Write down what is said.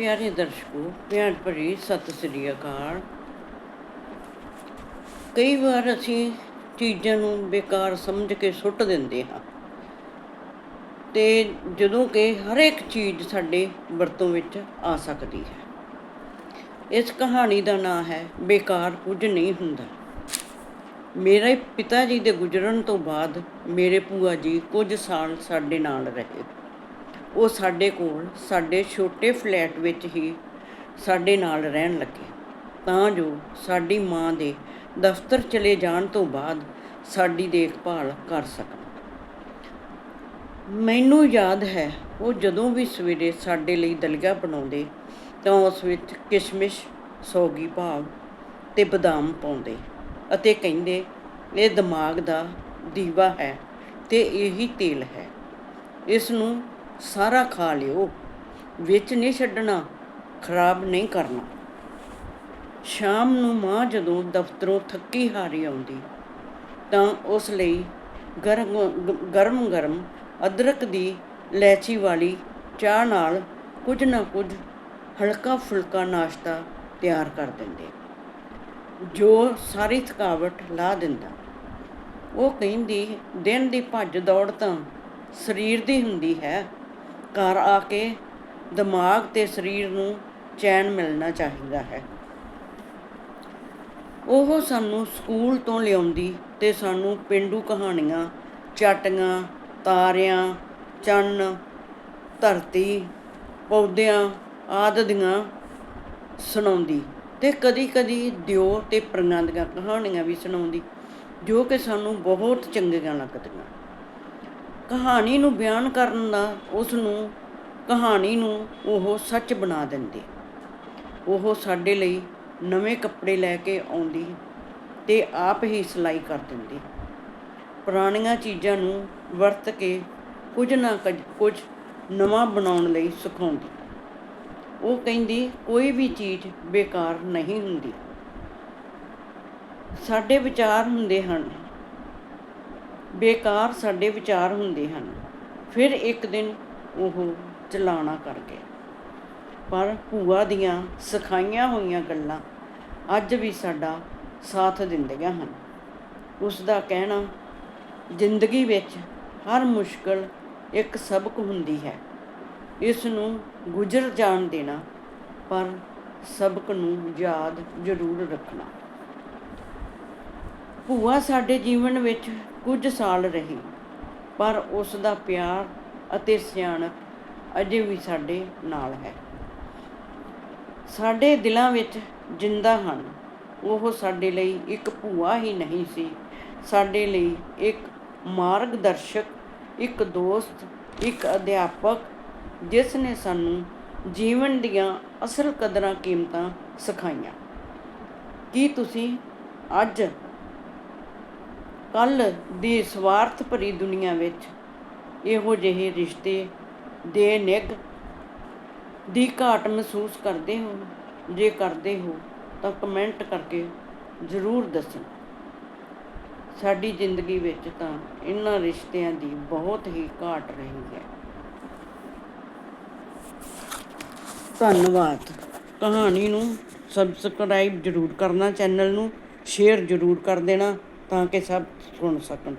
ਪਿਆਰੇ ਦਰਸ਼ਕੋ, ਪਿਆਰ ਭਰੀ ਸਤਿ ਸ੍ਰੀ ਅਕਾਲ। ਕਈ ਵਾਰ ਅਸੀਂ ਚੀਜ਼ਾਂ ਨੂੰ ਬੇਕਾਰ ਸਮਝ ਕੇ ਸੁੱਟ ਦਿੰਦੇ ਹਾਂ ਤੇ ਜਦੋਂ ਕਿ ਹਰ ਇੱਕ ਚੀਜ਼ ਸਾਡੇ ਵਰਤੋਂ ਵਿੱਚ ਆ ਸਕਦੀ ਹੈ। ਇਸ ਕਹਾਣੀ ਦਾ ਨਾਮ ਹੈ, ਬੇਕਾਰ ਕੁਝ ਨਹੀਂ ਹੁੰਦਾ। ਮੇਰੇ ਪਿਤਾ ਜੀ ਦੇ ਗੁਜ਼ਰਨ ਤੋਂ ਬਾਅਦ ਮੇਰੇ ਭੂਆ ਜੀ ਕੁਝ ਸਾਲ ਸਾਡੇ ਨਾਲ ਰਹੇ। ਉਹ ਸਾਡੇ ਕੋਲ ਸਾਡੇ ਛੋਟੇ ਫਲੈਟ ਵਿੱਚ ਹੀ ਸਾਡੇ ਨਾਲ ਰਹਿਣ ਲੱਗੇ। ਤਾਂ ਜੋ ਸਾਡੀ ਮਾਂ ਦੇ ਦਫ਼ਤਰ ਚਲੇ ਜਾਣ ਤੋਂ ਬਾਅਦ ਸਾਡੀ ਦੇਖਭਾਲ ਕਰ ਸਕਣ। ਮੈਨੂੰ ਯਾਦ ਹੈ, ਉਹ ਜਦੋਂ ਵੀ ਸਵੇਰੇ ਸਾਡੇ ਲਈ ਦਲੀਆ ਬਣਾਉਂਦੇ, ਤਾਂ ਉਸ ਵਿੱਚ ਕਿਸ਼ਮਿਸ਼, ਸੌਗੀ ਭਾਗ ਤੇ ਬਦਾਮ ਪਾਉਂਦੇ ਅਤੇ ਕਹਿੰਦੇ, ਇਹ ਦਿਮਾਗ ਦਾ ਦੀਵਾ ਹੈ ਤੇ ਇਹੀ ਤੇਲ ਹੈ। ਇਸ ਨੂੰ ਸਾਰਾ ਖਾ ਲਿਓ, ਵਿੱਚ ਨਹੀਂ ਛੱਡਣਾ, ਖਰਾਬ ਨਹੀਂ ਕਰਨਾ। ਸ਼ਾਮ ਨੂੰ ਮਾਂ ਜਦੋਂ ਦਫ਼ਤਰੋਂ ਥੱਕੀ ਹਾਰੀ ਆਉਂਦੀ, ਤਾਂ ਉਸ ਲਈ ਗਰਮ ਗਰਮ ਗਰਮ ਅਦਰਕ ਦੀ ਲੈਚੀ ਵਾਲੀ ਚਾਹ ਨਾਲ ਕੁਝ ਨਾ ਕੁਝ ਹਲਕਾ ਫੁਲਕਾ ਨਾਸ਼ਤਾ ਤਿਆਰ ਕਰ ਦਿੰਦੇ। ਜੋ ਸਾਰੀ ਥਕਾਵਟ ਲਾ ਦਿੰਦਾ। ਉਹ ਕਹਿੰਦੀ, ਦਿਨ ਦੀ ਭੱਜ ਦੌੜ ਤਾਂ ਸਰੀਰ ਦੀ ਹੁੰਦੀ ਹੈ। ਘਰ ਆ ਕੇ ਦਿਮਾਗ ਤੇ ਸਰੀਰ ਨੂੰ ਚੈਨ ਮਿਲਣਾ ਚਾਹੀਦਾ ਹੈ। ਉਹ ਸਾਨੂੰ ਸਕੂਲ ਤੋਂ ਲਿਆਉਂਦੀ ਤੇ ਸਾਨੂੰ ਪਿੰਡੂ ਕਹਾਣੀਆਂ, ਚਾਟੀਆਂ, ਤਾਰਿਆਂ, ਚੰਨ, ਧਰਤੀ, ਪੌਦਿਆਂ ਆਦਿ ਦੀਆਂ ਸੁਣਾਉਂਦੀ ਤੇ ਕਦੀ-ਕਦੀ ਦਿਓ ਤੇ ਪਰੀਆਂ ਦੀਆਂ ਕਹਾਣੀਆਂ ਵੀ ਸੁਣਾਉਂਦੀ, ਜੋ ਕਿ ਸਾਨੂੰ ਬਹੁਤ ਚੰਗੀਆਂ ਲੱਗਦੀਆਂ। ਕਹਾਣੀ ਨੂੰ ਬਿਆਨ ਕਰਨ ਦਾ ਉਸ ਨੂੰ ਕਹਾਣੀ ਨੂੰ ਉਹ ਸੱਚ ਬਣਾ ਦਿੰਦੇ। ਉਹ ਸਾਡੇ ਲਈ ਨਵੇਂ ਕੱਪੜੇ ਲੈ ਕੇ ਆਉਂਦੀ ਤੇ ਆਪ ਹੀ ਸਿਲਾਈ ਕਰ ਦਿੰਦੀ। ਪੁਰਾਣੀਆਂ ਚੀਜ਼ਾਂ ਨੂੰ ਵਰਤ ਕੇ ਕੁਝ ਨਾ ਕੁਝ ਨਵਾਂ ਬਣਾਉਣ ਲਈ ਸਿਖਾਉਂਦੀ। ਉਹ ਕਹਿੰਦੀ, ਕੋਈ ਵੀ ਚੀਜ਼ ਬੇਕਾਰ ਨਹੀਂ ਹੁੰਦੀ। ਸਾਡੇ ਵਿਚਾਰ ਹੁੰਦੇ ਹਨ ਬੇਕਾਰ ਸਾਡੇ ਵਿਚਾਰ ਹੁੰਦੇ ਹਨ। ਫਿਰ ਇੱਕ ਦਿਨ ਉਹ ਚਲਾਣਾ ਕਰ ਗਿਆ ਪਰ ਭੂਆ ਦੀਆਂ ਸਿਖਾਈਆਂ ਹੋਈਆਂ ਗੱਲਾਂ ਅੱਜ ਵੀ ਸਾਡਾ ਸਾਥ ਦਿੰਦੀਆਂ ਹਨ। ਉਸ ਦਾ ਕਹਿਣਾ, ਜ਼ਿੰਦਗੀ ਵਿੱਚ ਹਰ ਮੁਸ਼ਕਲ ਇੱਕ ਸਬਕ ਹੁੰਦੀ ਹੈ। ਇਸ ਨੂੰ ਗੁਜ਼ਰ ਜਾਣ ਦੇਣਾ, ਪਰ ਸਬਕ ਨੂੰ ਯਾਦ ਜ਼ਰੂਰ ਰੱਖਣਾ। ਭੂਆ ਸਾਡੇ ਜੀਵਨ ਵਿੱਚ ਕੁਝ ਸਾਲ ਰਹੀ, ਪਰ ਉਸ ਦਾ ਪਿਆਰ ਅਤੇ ਸਿਆਣਪ ਅਜੇ ਵੀ ਸਾਡੇ ਨਾਲ ਹੈ। ਸਾਡੇ ਦਿਲਾਂ ਵਿੱਚ ਜਿੰਦਾ ਹਨ, ਉਹ ਸਾਡੇ ਲਈ ਇੱਕ ਭੂਆ ਹੀ ਨਹੀਂ ਸੀ। ਸਾਡੇ ਲਈ ਇੱਕ ਮਾਰਗਦਰਸ਼ਕ, ਇੱਕ ਦੋਸਤ, ਇੱਕ ਅਧਿਆਪਕ, ਜਿਸ ਨੇ ਸਾਨੂੰ ਜੀਵਨ ਦੀਆਂ ਅਸਲ ਕਦਰਾਂ ਕੀਮਤਾਂ ਸਿਖਾਈਆਂ। ਕੀ ਤੁਸੀਂ ਅੱਜ ਕੱਲ ਦੀ ਸਵਾਰਥ ਭਰੀ ਦੁਨੀਆ ਵਿੱਚ ਇਹੋ ਜਿਹੇ ਰਿਸ਼ਤੇ ਦੇ ਨਿੱਘ ਦੀ ਘਾਟ ਮਹਿਸੂਸ ਕਰਦੇ ਹੋ? ਜੇ ਕਰਦੇ ਹੋ, ਤਾਂ ਕਮੈਂਟ ਕਰਕੇ ਜ਼ਰੂਰ ਦੱਸੋ ਸਾਡੀ ਜ਼ਿੰਦਗੀ ਵਿੱਚ ਤਾਂ ਇਹਨਾਂ ਰਿਸ਼ਤਿਆਂ ਦੀ ਬਹੁਤ ਹੀ ਘਾਟ ਰਹੀ ਹੈ। ਧੰਨਵਾਦ। ਕਹਾਣੀ ਨੂੰ ਸਬਸਕ੍ਰਾਈਬ ਜ਼ਰੂਰ ਕਰਨਾ ਚੈਨਲ ਨੂੰ ਸ਼ੇਅਰ ਜ਼ਰੂਰ ਕਰ ਦੇਣਾ। ਤਾਂ ਕਿ ਸਭ ਸੁਣ ਸਕਣ।